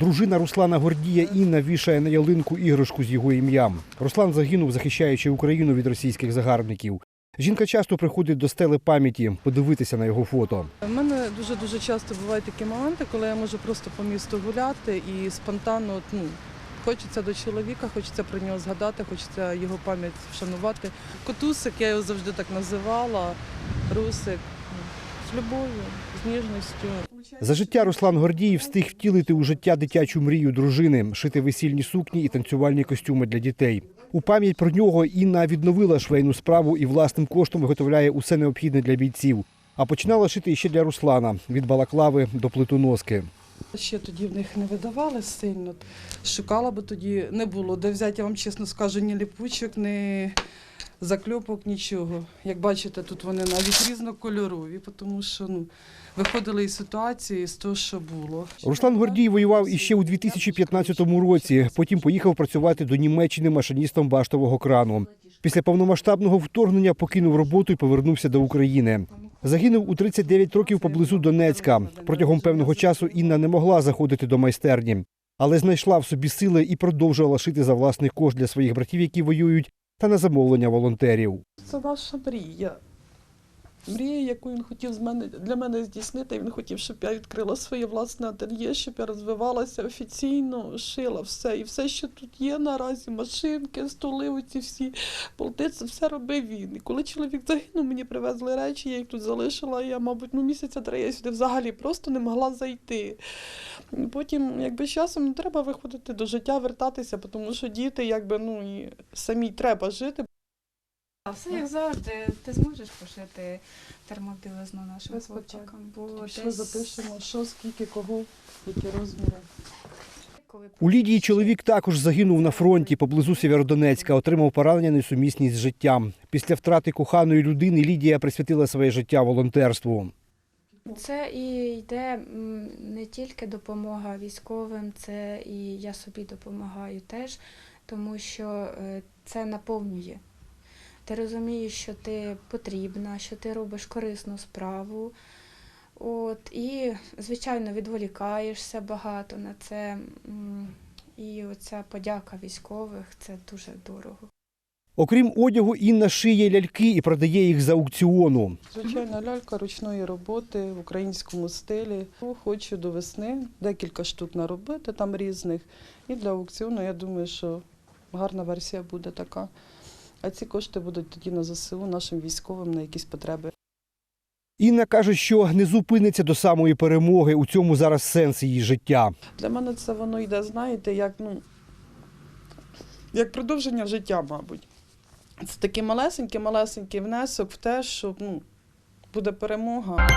Дружина Руслана Гордія Інна вішає на ялинку іграшку з його ім'ям. Руслан загинув, захищаючи Україну від російських загарбників. Жінка часто приходить до стели пам'яті подивитися на його фото. У мене дуже дуже часто бувають такі моменти, коли я можу просто по місту гуляти і спонтанно ну, хочеться до чоловіка, хочеться про нього згадати, хочеться його пам'ять вшанувати. Котусик, я його завжди так називала, русик з любов'ю, з ніжністю. За життя Руслан Гордіїв встиг втілити у життя дитячу мрію дружини, шити весільні сукні і танцювальні костюми для дітей. У пам'ять про нього Інна відновила швейну справу і власним коштом виготовляє усе необхідне для бійців. А починала шити ще для Руслана від балаклави до плитоноски. Ще тоді в них не видавали сильно. Шукала, бо тоді не було. Де взяти, я вам чесно скажу, ні ліпучок, ні закльопок, нічого. Як бачите, тут вони навіть різнокольорові, тому що ну, виходили із ситуації, з того, що було. Руслан Гордій воював іще у 2015 році. Потім поїхав працювати до Німеччини машиністом баштового крану. Після повномасштабного вторгнення покинув роботу і повернувся до України. Загинув у 39 років поблизу Донецька. Протягом певного часу Інна не могла заходити до майстерні, але знайшла в собі сили і продовжувала шити за власний кошт для своїх братів, які воюють, та на замовлення волонтерів. Це наша мрія. Мрія, яку він хотів з мене для мене здійснити. Він хотів, щоб я відкрила своє власне ательє, щоб я розвивалася офіційно, шила все. І все, що тут є наразі, машинки, столи, оці всі болти, це все робив він. І коли чоловік загинув, мені привезли речі, я їх тут залишила. Я, мабуть, ну місяця три я сюди взагалі просто не могла зайти. Потім, якби з часом ну, треба виходити до життя, вертатися, тому що діти, якби ну і самій треба жити. А все як завжди, ти зможеш пошити термобілизну нашим хлопчикам. Бо Що десь, запишемо, що, скільки, кого, які розміри. коли У Лідії чоловік також загинув на фронті поблизу Сєвєродонецька, отримав поранення несумісні з життям. Після втрати коханої людини Лідія присвятила своє життя волонтерству. Це і йде м, не тільки допомога військовим, це і я собі допомагаю теж, тому що е, це наповнює. Ти розумієш, що ти потрібна, що ти робиш корисну справу. От, і, звичайно, відволікаєшся багато на це. І оця подяка військових це дуже дорого. Окрім одягу, Інна шиє ляльки і продає їх з аукціону. Звичайна лялька ручної роботи в українському стилі. Хочу до весни декілька штук наробити там різних. І для аукціону я думаю, що гарна версія буде така. А ці кошти будуть тоді на ЗСУ нашим військовим на якісь потреби. Інна каже, що не зупиниться до самої перемоги. У цьому зараз сенс її життя. Для мене це воно йде, знаєте, як, ну, як продовження життя, мабуть. Це такий малесенький, малесенький внесок в те, що ну, буде перемога.